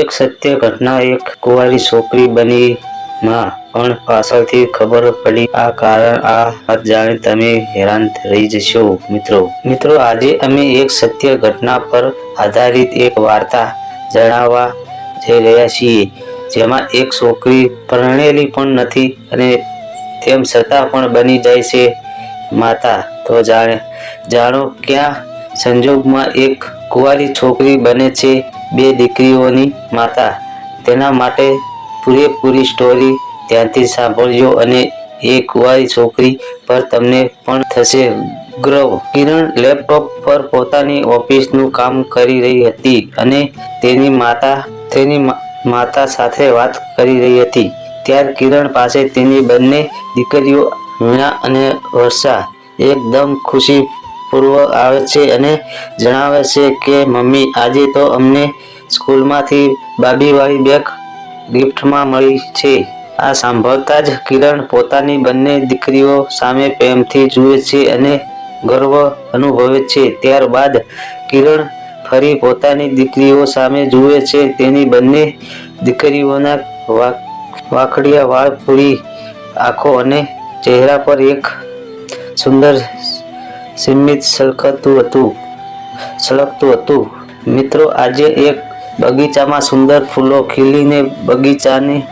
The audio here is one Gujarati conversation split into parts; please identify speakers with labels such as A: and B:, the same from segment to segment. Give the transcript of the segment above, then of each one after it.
A: એક સત્ય ઘટના એક કુંવારી છોકરી બની માં. પણ પાછળથી ખબર પડી આ કારણ, આ જાણે તમે હેરાન રહી જશો મિત્રો. મિત્રો, આજે અમે એક સત્ય ઘટના પર આધારિત એક વાર્તા જણાવવા જઈ રહ્યા છીએ, જેમાં એક છોકરી પરણેલી પણ નથી અને તેમ છતાં પણ બની જાય છે માતા. તો જાણે, જાણો ક્યાં સંજોગમાં એક કુંવારી છોકરી બને છે? બે દીકરીઓની માતા. તેના માટે પૂરેપૂરી સ્ટોરી ધ્યાનથી સાંભળજો અને એ કુંવારી છોકરી પર તમને પણ થશે ગ્રવ. કિરણ લેપટોપ પર પોતાની ઓફિસનું કામ કરી રહી હતી અને તેની માતા તેની માતા સાથે વાત કરી રહી હતી. ત્યારે કિરણ પાસે તેની બંને દીકરીઓ મીણા અને વર્ષા એકદમ ખુશીપૂર્વક આવે છે અને જણાવે છે કે, મમ્મી, આજે તો અમને સ્કૂલમાંથી બાબીવાળી બેગ ગિફ્ટમાં મળી છે. આ સાંભળતા જ કિરણ પોતાની બંને દીકરીઓ સામે પ્રેમથી જુએ છે અને ગર્વ અનુભવે છે. ત્યારબાદ કિરણ ફરી પોતાની દીકરીઓ સામે જુએ છે. તેની બંને દીકરીઓના વાકડિયા વાળ પૂરી આંખો અને ચહેરા પર એક સુંદર સીમિત સળખતું હતું, સળગતું હતું. મિત્રો, આજે એક બગીચામાં સુંદર ફૂલો ખીલીને બગીચાની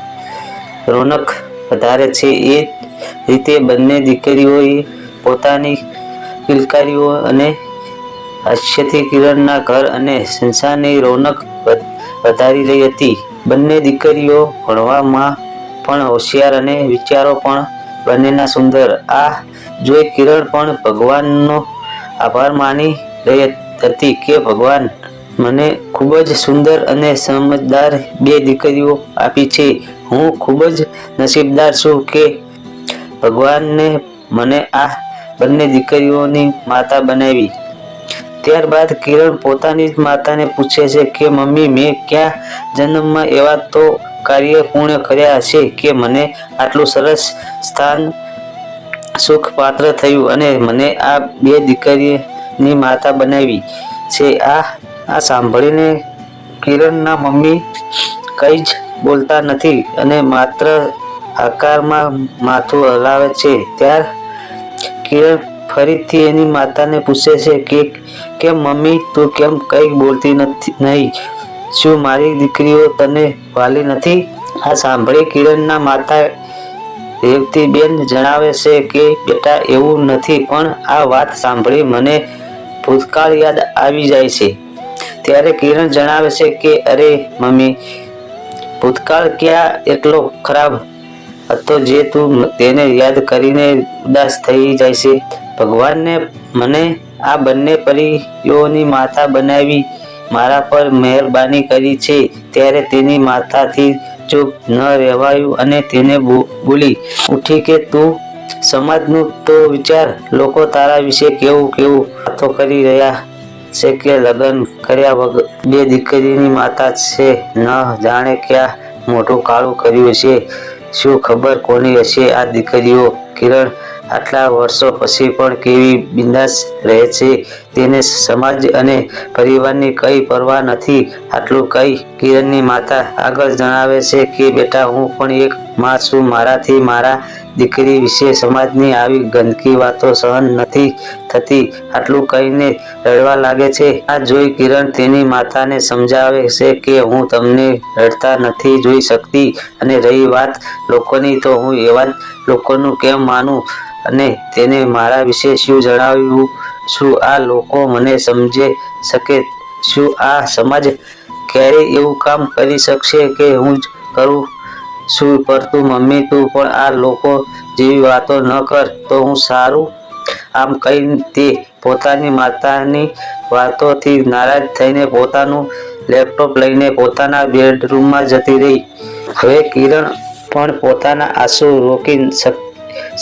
A: રોનક વધારે છે. એ રીતે બંને દીકરીઓએ પોતાની કિલકારીઓ અને હાસ્યથી કિરણના ઘર અને સંસારની રોનક વધ- વધારી રહી હતી. બંને દીકરીઓ ભણવામાં પણ હોશિયાર અને વિચારો પણ બંનેના સુંદર. આ જોઈ કિરણ પણ ભગવાનનો આભાર માની રહી હતી કે ભગવાન મને ખૂબ જ સુંદર અને સમજદાર બે દીકરીઓ આપી છે. હું ખૂબ જ નસીબદાર છું કે ભગવાનને મને આ બંને દીકરીઓની માતા બનાવી. ત્યારબાદ કિરણ પોતાની જ માતાને પૂછે છે કે, મમ્મી, મેં ક્યાં જન્મમાં એવા તો કાર્ય પૂર્ણ કર્યા છે કે મને આટલું સરસ સ્થાન સુખ પાત્ર થયું અને મને આ બે દીકરીની માતા બનાવી છે. આ આ સાંભળીને કિરણના મમ્મી કંઈ જ બોલતા નથી અને માત્ર આકારમાં માથું હલાવે છે. ત્યાર કિરણ ફરીથી એની માતાને પૂછે છે કે કેમ મમ્મી, તું કેમ કંઈ બોલતી નથી, નહીં? શું મારી દીકરીઓ તને વાલી નથી? આ સાંભળી કિરણના માતા રેવતીબેન જણાવે છે કે, બેટા, એવું નથી, પણ આ વાત સાંભળી મને ભૂતકાળ યાદ આવી જાય છે. ત્યારે કિરણ જણાવે છે કે, અરે, મમ્મી, ભૂતકાળ ક્યાં એટલો ખરાબ હતો જે તું તેને યાદ કરીને ઉદાસ થઈ જાય છે? ભગવાનને મને આ બંને પરીઓની માતા બનાવી મારા પર મહેરબાની કરી છે. ત્યારે તેની માતાથી ચૂપ ન રહેવાયું અને તેને બોલી, ઉઠી કે તું? સમાજનું તો વિચાર લોકો તારા વિશે કેવું કેવું વાતો કરી રહ્યા છે કે લગ્ન કર્યા વગર બે દીકરીની માતા છે. ન જાણે ક્યાં મોટું કાળું કર્યું છે શું ખબર કોની હશે આ દીકરીઓ? કિરણ આટલા વર્ષો પછી પણ કેવી બિંદાસ રહે છે તેને સમાજ અને પરિવારની કઈ પરવા નથી. આટલું કઈ કિરણની માતા આગળ જણાવે છે કે, બેટા, હું પણ એક માં છું. મારાથી મારા દીકરી વિશે સમાજની આવી ગંદકી વાતો સહન નથી થતી. આટલું કહીને રડવા લાગે છે. આ જોઈ કિરણ તેની માતાને સમજાવે છે કે, હું તમને રડતા નથી જોઈ શકતી અને રહી વાત લોકોની તો હું એવા લોકોનું કેમ માનું? અને તેને મારા વિશે શું જણાવ્યું? શું આ લોકો મને સમજે શકે? શું આ સમાજ ક્યારે એવું કામ કરી શકશે કે હું જ કરું? શું પરતું મમ્મી, તું પણ આ લોકો જેવી વાતો ન કર, તો હું સારું? આમ કહી તે પોતાની માતાની વાતોથી નારાજ થઈને પોતાનું લેપટોપ લઈને પોતાના બેડરૂમમાં જતી રહી. હવે કિરણ પણ પોતાના આંસુ રોકી શક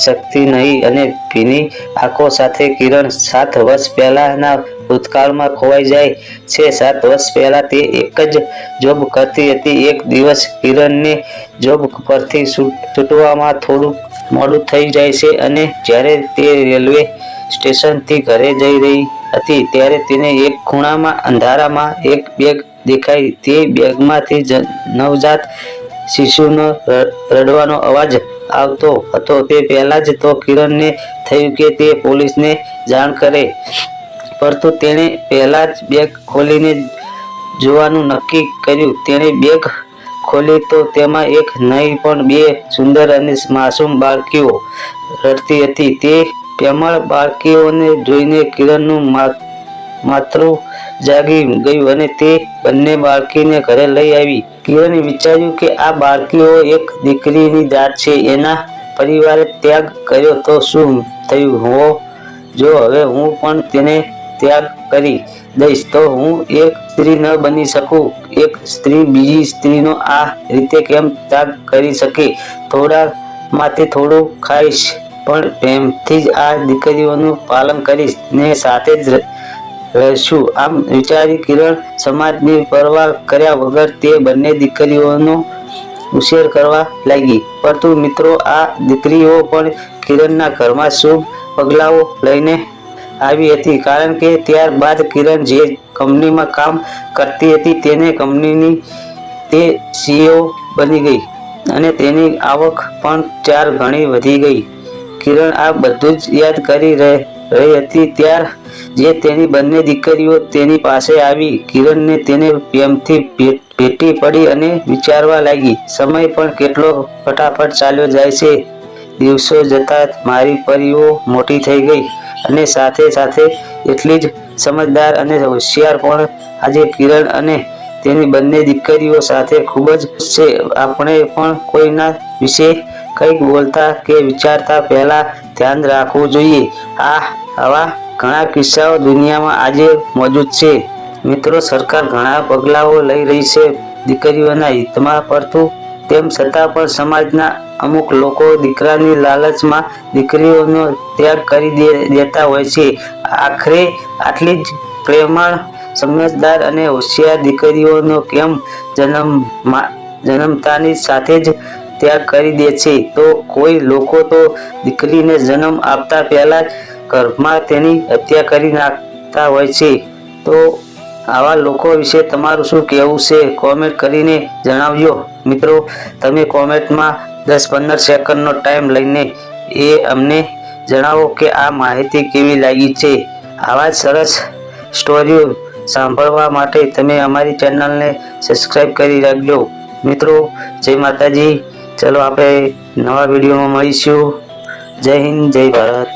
A: શકતી નહીં અને ભીની આંખો સાથે કિરણ સાત વર્ષ પહેલાના ભૂતકાળમાં ખોવાઈ જાય છે. સાત વર્ષ પહેલા તે એક જ જોબ કરતી હતી. એક દિવસ કિરણને જોબ પરથી છૂટ- છૂટવામાં થોડું મોડું થઈ જાય છે અને જ્યારે તે રેલવે સ્ટેશનથી ઘરે જઈ રહી હતી ત્યારે તેને એક ખૂણામાં, અંધારામાં એક બેગ દેખાઈ. તે બેગમાંથી નવજાત શિશુનો રડવાનો અવાજ આવતો હતો. તે પહેલા જ તો કિરણને થયું કે તે પોલીસને જાણ કરે, પરંતુ તેણે પહેલા જ બેગ ખોલીને જોવાનું નક્કી કર્યું. તેણે બેગ ખોલી તો તેમાં એક નહીં પણ બે સુંદર અને માસૂમ બાળકીઓ રડતી હતી. તે પ્રેમળ બાળકીઓને જોઈને કિરણનું મા- માથું જાગી ગયું અને તે બંને બાળકીને ઘરે લઈ આવી. કિરણે વિચાર્યું કે આ બાળકીઓ એક દીકરીની જાત છે, એના પરિવારે ત્યાગ કર્યો તો શું થયું? હો, જો હવે હું પણ તેને ત્યાગ કરી દઈશ, તો હું એક સ્ત્રી ન બની શકું. એક સ્ત્રી બીજી સ્ત્રીનો આ રીતે કેમ ત્યાગ કરી શકે? થોડા માંથી થોડું ખાઈશ, પણ પ્રેમથી જ આ દીકરીઓનું પાલન કરીશ ને સાથે જ રહેશું આમ વિચારી કિરણ સમાજની પરવા કર્યા વગર તે બંને દીકરીઓનો ઉછેર કરવા લાગી. પરંતુ મિત્રો, આ દીકરીઓ પણ કિરણના ઘરમાં શુભ પગલાઓ લઈને આવી હતી. કારણ કે ત્યારબાદ કિરણ જે કંપનીમાં કામ કરતી હતી તેને કંપનીની તે સીઈઓ બની ગઈ અને તેની આવક પણ ચાર ગણી વધી ગઈ. કિરણ આ બધું જ યાદ કરી રહી હતી. ત્યાર જે તેની બંને દીકરીઓ તેની પાસે આવી, કિરણને તેને પ્રેમથી ભેટી પડી અને વિચારવા લાગી, સમય પણ કેટલો ફટાફટ ચાલ્યો જાય છે. દિવસો જતાં મારી પરીઓ મોટી થઈ ગઈ અને સાથે સાથે એટલી જ સમજદાર અને હોશિયાર પણ આજે કિરણ અને તેની બંને દીકરીઓ સાથે ખૂબ જ છે. આપણે પણ કોઈના વિશે કંઈક બોલતા કે વિચારતા પહેલાં ધ્યાન રાખવું જોઈએ. આ આવા ઘણા કિસ્સાઓ દુનિયામાં આજે મોજૂદ છે. મિત્રો, સરકાર ઘણા પગલાઓ લઈ રહી છે. દીકરીઓના હિતમાં પરતું તેમ છતાં પણ સમાજના અમુક લોકો દીકરાની લાલચમાં દીકરીઓનો ત્યાગ કરી દેતા હોય છે. આખરે આટલી જ પ્રેમાળ, સમજદાર અને હોશિયાર દીકરીઓનો કેમ જન્મ જન્મતાની સાથે જ ત્યાગ કરી દે છે? તો કોઈ લોકો તો દીકરીને જન્મ આપતા પહેલા જ ગર્ભમાં તેની હત્યા કરી નાખતા હોય છે. તો આવા લોકો વિશે તમારું શું કહેવું છે? કોમેન્ટ કરીને જણાવજો. મિત્રો, તમે કોમેન્ટમાં દસ પંદર સેકન્ડનો ટાઈમ લઈને એ અમને જણાવો કે આ માહિતી કેવી લાગી છે. આવા સરસ સ્ટોરીઓ સાંભળવા માટે તમે અમારી ચેનલને સબસ્ક્રાઈબ કરી રાખજો. મિત્રો, જય માતાજી. ચલો, આપણે નવા વિડીયોમાં મળીશું. જય હિન્દ, જય ભારત.